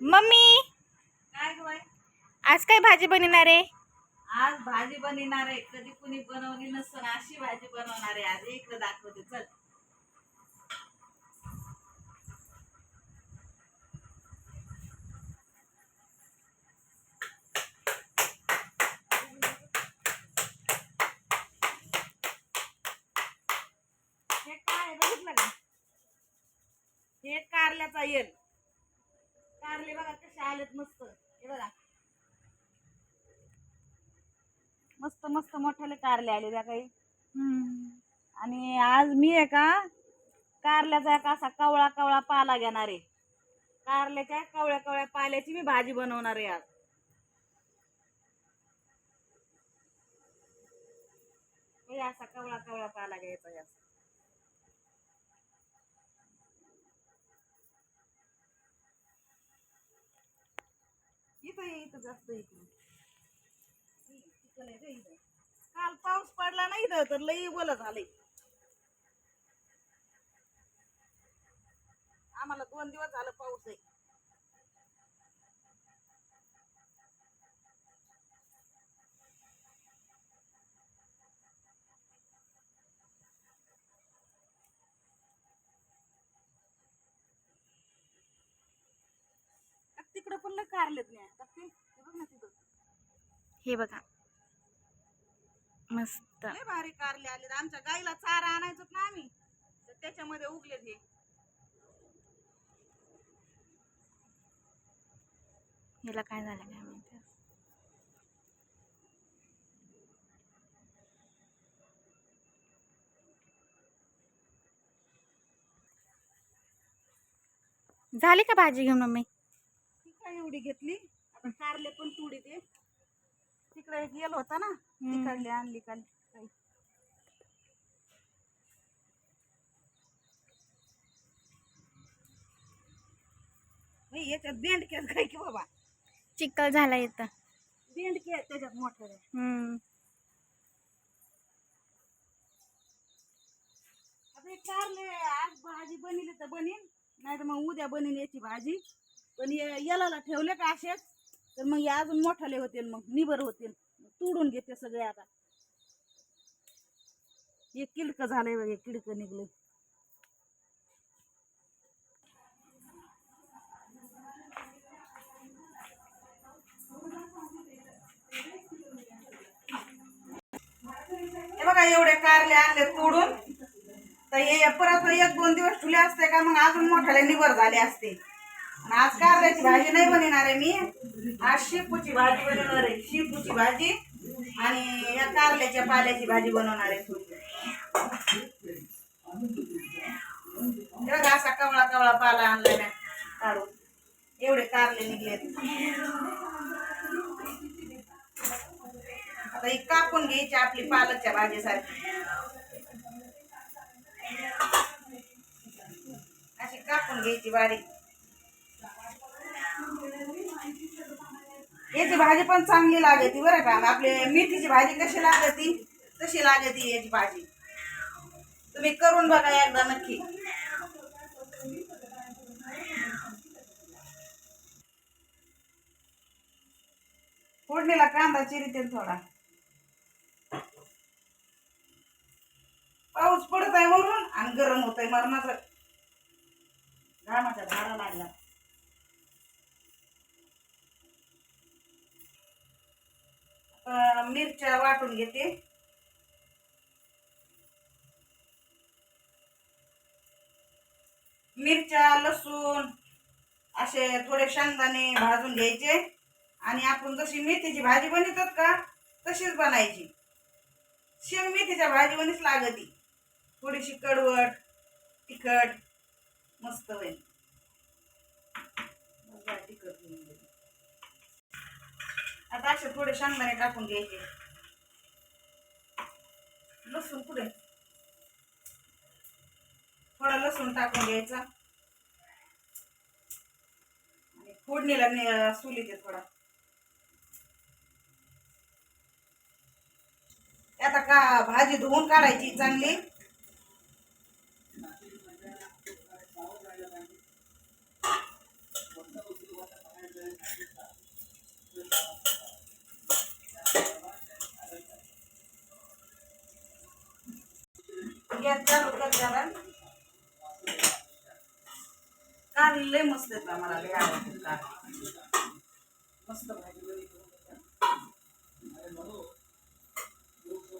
Mummy! आज काय भाजी बनवणार आहे? आज भाजी बनवणार आहे. कधी कुणी बनवली नसतं ना अशी भाजी बनवणार आहे आज. इकडे दाखवते चल. हे काय आहे बघितलं का? हे कारल्याचा येल. कारले बघा कसे आलेत मस्त. हे बघा. मस्त मस्त मोठ्याले कारले आले त्या काही. आणि आज मी आहे का कारल्याचा एक असा कवळा कवळा पाला घेणार आहे. कारल्याच्या कवळ्या कवळ्या पाल्याची मी भाजी बनवणार आहे आज. असा कवळा कवळा पाला घ्यायचा इथं ये, इथं जास्त इकडं. आहे काल पाऊस पडला नाही इथं तर लई बोल झालंय. आम्हाला दोन दिवस झालं पाऊस आहे. पण लय कारलेत नाही आता. ते हे बघ ना तिथं. हे बघा. मस्त. लय भारी कारले आले आमच्या गाईला चारा आणायचो ना आम्ही. तर त्याच्यामध्ये उगलेत हे. याला काय झालं काय माहिती? झाली का भाजी घेऊन मम्मी? काय एवढी घेतली? आता कारले पण तुडी ते तिकडे एक येल होता ना तिकडले आणली काल. याच्यात बेंडके आहेत काय की बाबा? चिक्कल झाला इथं. बेंडके आहेत त्याच्यात मोठे. हम्म. आता कारले आज भाजी बनली तर बनीन नाही तर मग उद्या बनीन याची भाजी. पण याला ठेवले का असेच तर मग या अजून मोठाले होतील मग निबर होतील. तोडून घेते सगळे आता. हे किडकं झालंय बघ हे किडकं निघलं बघा एवढे कारले आणले तोडून. तर हे परत एक दोन दिवस ठुले असते का मग अजून मोठाले निवर झाले असते. आज कारल्याची भाजी नाही बनवणार आहे मी. आज शेपूची भाजी बनवणार आहे. शेपूची भाजी आणि या कारल्याच्या पाल्याची भाजी बनवणार आहे. थोडी बघा असा कवळा कवळा पाला आणला ना काढून एवढे कारले निघले आता ही कापून घ्यायची आपली पालकच्या भाजीसारखी. अशी कापून घ्यायची बारीक. याची भाजी पण चांगली लागते बरं का? आपली मेथीची भाजी कशी लागते? तशी लागते याची भाजी. तुम्ही करून बघा एकदा नक्की. फोडणीला कांदा चिरते थोडा. पाऊस पडत आहे वरून आणि गरम होत आहे मरणाचं घामाचा धारा लागला मिरच्या वाटून घेते. मिरच्या लसूण असे थोडे शेंगदाणे भाजून घ्यायचे. आणि आपण जशी मेथीची भाजी बनवतात का तशीच बनायची. शेंग मेथीच्या भाजीवणीच लागती. थोडीशी कडवट तिखट मस्त होईल बघा, तिखट होऊन गेली. आता असे थोडे शेंगदाणे टाकून घ्यायचे. लसूण पुढे थोडा लसूण टाकून घ्यायचा. आणि फोडणीला सुलीचे थोडा. आता का भाजी धुवून काढायची चांगली? लय मस्त येतात आम्हाला लय आवडतात कारले मस्त भाजी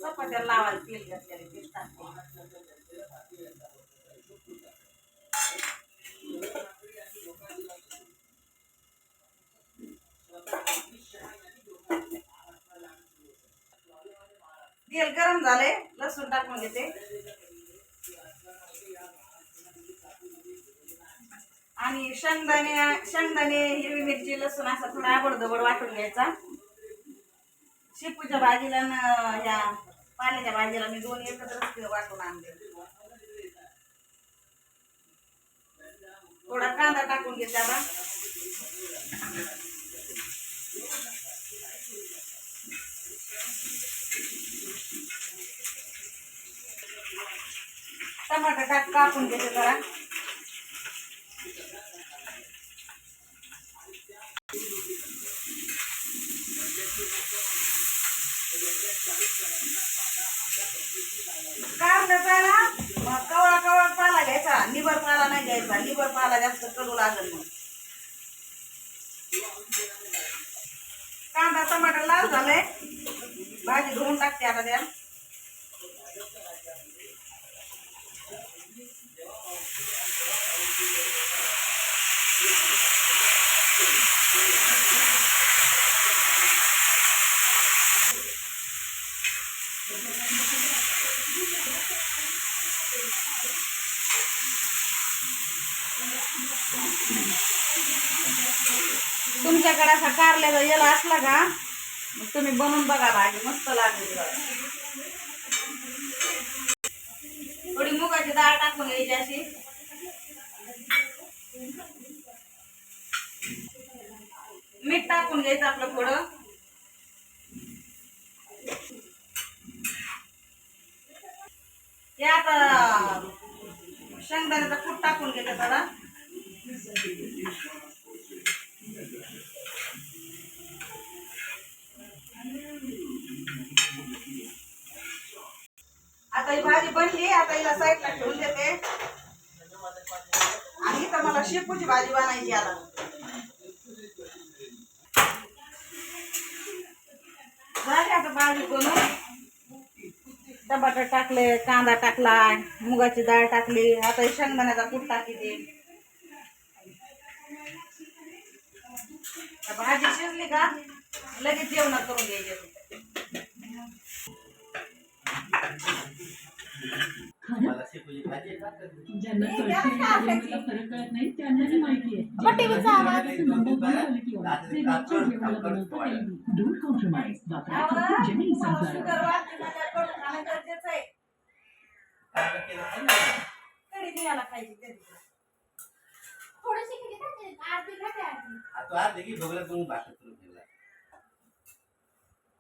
चपात्या लावायला तेल घातलेले तेल टाकते. तेल गरम झाले लसूण टाकून घेते. आणि शेंगदाणे शेंगदाणे हिरवी मिरची लसूण असा थोडा आबडधबड वाटून घ्यायचा. शेपूच्या भाजीला न ह्या पाण्याच्या भाजीला मी दोन एकत्रच वाटून आणले. थोडा कांदा टाकून घे त्याला टमाटर टाक कापून घेते जरा कारल्याचा ना मग कवळा कवळा पाला घ्यायचा निबर पाला नाही घ्यायचा निबर मला जास्त कडू लागेल मग कांदा टमाटर लाल झाले भाजी धुवून टाकते आता त्या तुमच्याकडे असा कारल्याचा येला असला का मग तुम्ही बनवून बघा भाजी मस्त लागेल थोडी मुगाची डाळ टाकून घ्यायची अशी. मीठ टाकून घ्यायचं आपलं थोडं. यात आता शेंगदाण्याचा फूट टाकून घ्यायचा त्याला आता ही भाजी बनली आता हिला साईडला ठेवून देते. आणि इथं मला शेपूची भाजी बनायची आता. झाली आता भाजी बनवून टमाटर टाकले कांदा टाकला मुगाची डाळ टाकली आता शेंगदाण्याचा कूट टाकी ते भाजी शिजली का? लगेच जेवण करून घ्यायचे. ज्यांना फरक कळत नाही त्यांनाही माहिती आहे.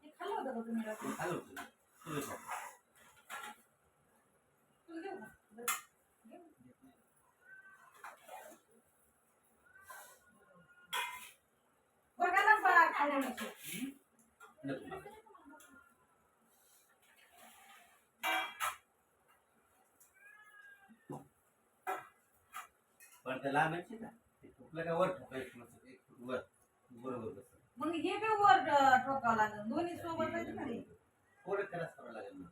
हे खाल्लं होतं का का? बा ना ते ठोकलं का वर ठोकायचं मस्त एक फूट वर बरोबर बसतं. मग हे बी वर ठोकावं लागेल दोन्ही सोबत आहेत ना हे. थोडं करावं लागेल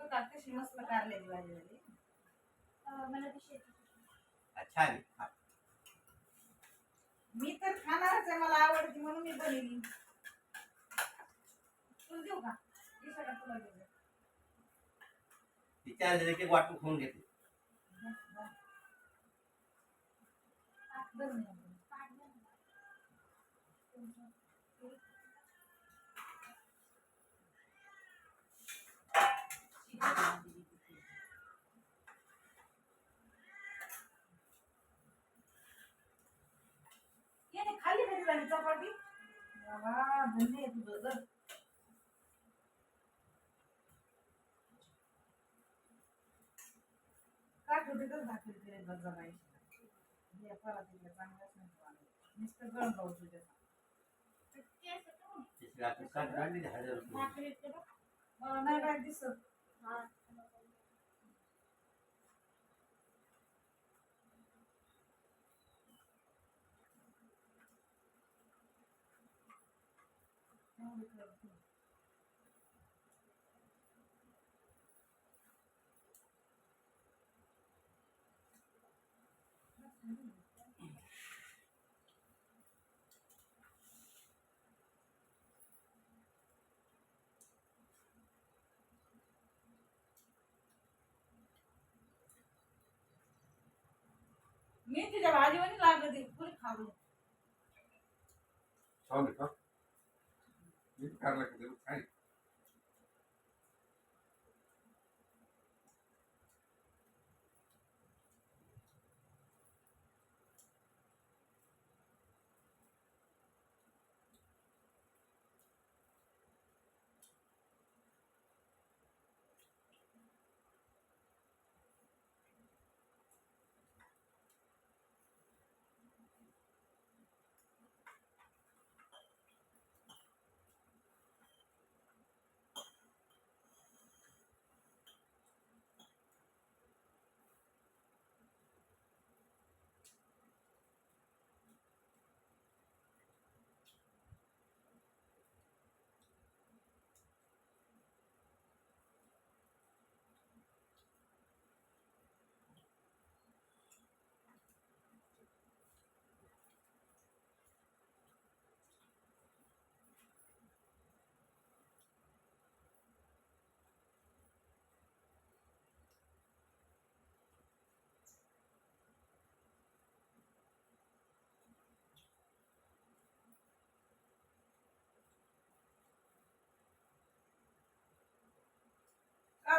कशी मस्त कारल्याची भाजी झाली छान आहे. हा. मी तर खाणारच आहे मला आवडते म्हणून मी बनवली तुला देऊ का दिसा का तुला देऊ ती चार जण एक वाटून खाऊन घेते धरून ये. याने खाल्ली कधी झाली चपाती बाबा धन्य आहे तुझं जर बाई. हे परत तिकडे चांगलंच नाही तुम्हाला नुसतं गळून पाहू तुझ्या मला नाही काय दिसत. मी तिच्या भाजीवर लागत ती पुरी खाऊ खाऊ दे, मी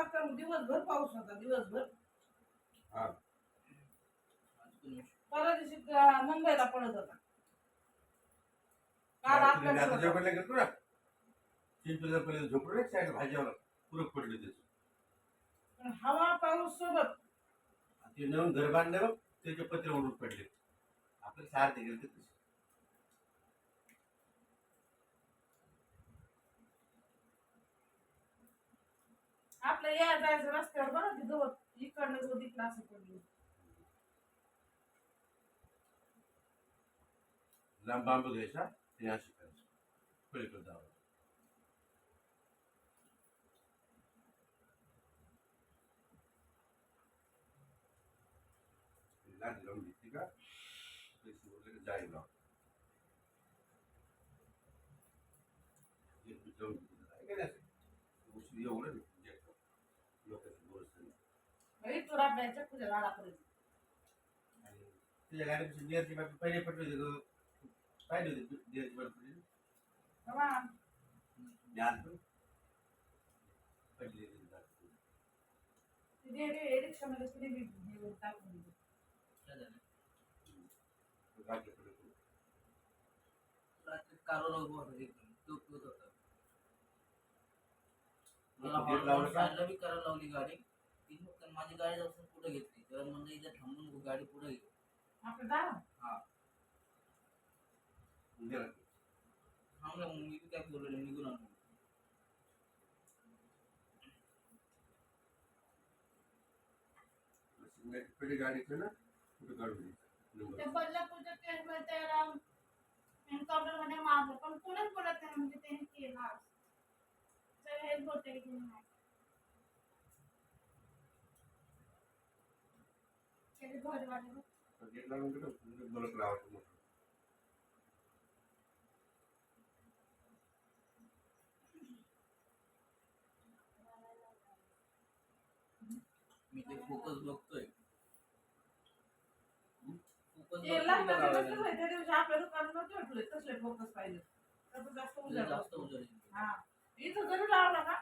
तर दिवसभर पाऊस होता दिवसभर. हा. परवा दिवशी मुंबईला पडत होता. काल रात्री मी आता जेवायला ना? पहिले झोपलो साईड भाजीवर पुरक पडली त्याची हवा पाऊस सोबत. ते नवीन घर बांधलं बघ त्याचे पत्रे उडून पडले. आपले सार ते गेले तसे. आपल्या या जायचं रस्त्यावर बरं की गवत इकडनं गवत इकडं असं पडलं लांब बांबू घ्यायचा आणि अशी करायचं. पलीकडे जावं. लादी लावून घेतली का? पैसे वगैरे जाईल लावून एक बीट लावून घेतली तर काय करायचं? उशिरी एवढं नाही, जे लोकांचं बोलत आणि तुझ्या गाडीपासून पहिले होते गं. पाहिले होते तेव्हा पडले होते रे- रिक्षामध्ये हे टाकून दिलं. रात्री पडले होते. कारवाला उभा होता एकदम तो पित होता मला मग गेट लावलं का? साईडला बी करायला लावली गाडी माझी गाडी जाऊन पुढे घेतली. तर म्हणजे इथे थांबून गाडी पुढे घेतली आपलं दार गेला. थांबलं मग मी बी काय बोललो नाही, निघून आलो. गाडीचं ना कुठं काढून. ते बदलापूरच्या एन्काउंटरमध्ये मारलं. पण कोणच बोलत नाही म्हणजे त्याने केला तर हेच बोलते की नाही त्याचे घरवाले बघ. गेट लावून कुठं बलक लावायचं मोठं. मी ते फोकस बघतोय फोकस त्या दिवशी आपल्या दुकानात नव्हते वाटले तसले फोकस पाहिजे तसं जास्त उजेड जास्त. उजेड हा. इथं जरी लावला का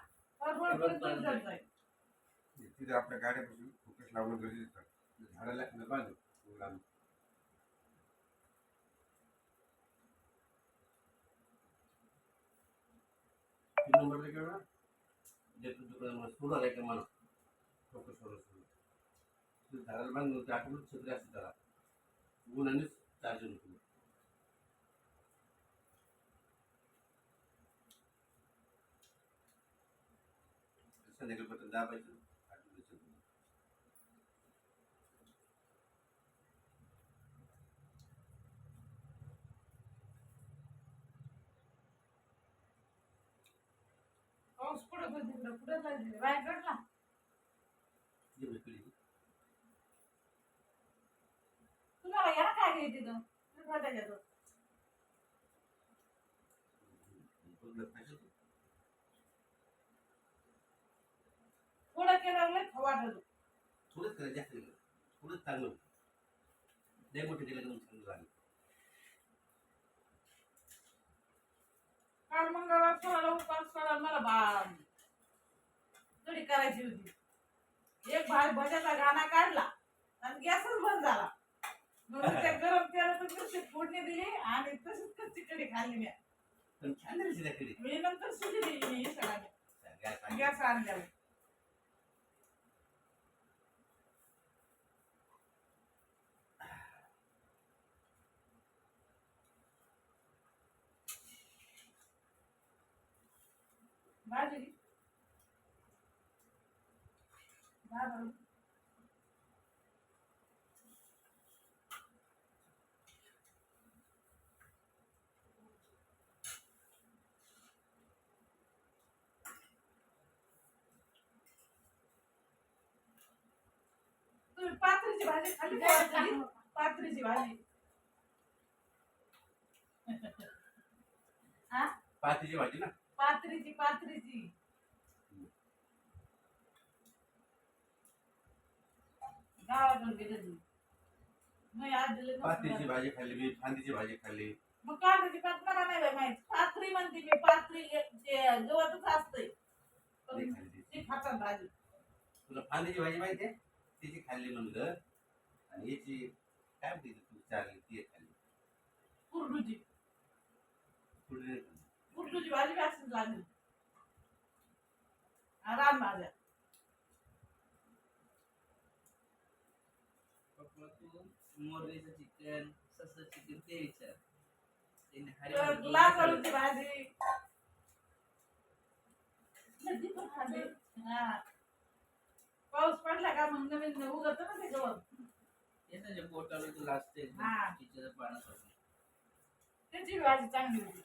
तिथे आपल्या गाड्यापासून फोकस लावणं गरजेचं आहे. झाडाला एखादं बांधू लांब. तीन नंबरला गेलो ना जे तू तिकडे सोडा आहे का मला फोकस वर सोडून ते झाडाला बांधून ते आठवून छत्री असते त्याला गुणानेच चार्जर होतो संध्याकाळपर्यंत दाबायचं तिकडं कुठं रायगडला भेटली तुम्हाला या काय घ्यायची तिथं होतं. थोडं केलं लय खाऊ वाटत. थोडंच करायचं जास्त करायचं. थोडंच चांगलं. लय मोठे केलं तर चांगलं झालं काल मंगळवार सोळाला उपास सोळा मला बा कढी करायची होती. एक भाई भज्याचा गाणा काढला आणि गॅसच बंद झाला. म्हणून त्या गरम तेलात कशी फोडणी दिली आणि तशीच कच्ची कढी खाल्ली मी. पण छान झाली त्याकडे मी नंतर शिजली मी सगळ्यांनी गॅस गॅस आणल्यावर भाजी भाजी तुम्ही पात्रीची भाजी कधी? पात्रीची भाजी. हा? पातीची भाजी ना? पात्रीची पात्रीची. गावाकडे गेले तुम्ही नाही आज दिले पातीची. भाजी खाल्ली मी फांदीची भाजी खाल्ली. मग कांद्याची पात मला नाही बाई माहीत. पात्री म्हणते मी पात्री ते गवतच असतंय. पण खाल्ली. ती. खातात भाजी. तुला फांदीची भाजी माहिती आहे? तिची खाल्ली म्हणलं. आणि याची काय म्हणते ती तू चारली ती एक खाल्ली. कुरडूची. कुठे नाही खाल्ली. कुरडूची भाजी बी अशीच लागली. रान भाज्या तू मोरणीचं चिकन सस चिकन ते विचार त्याने हरी तर भाजी लाकडाची भाजी नदी पण. हा. पाऊस पडला का मग नवीन उगत ना ते गवत येतं जे पोटाला तू लाजते हा. तिच्या पाण्यासाठी त्याची भाजी चांगली होती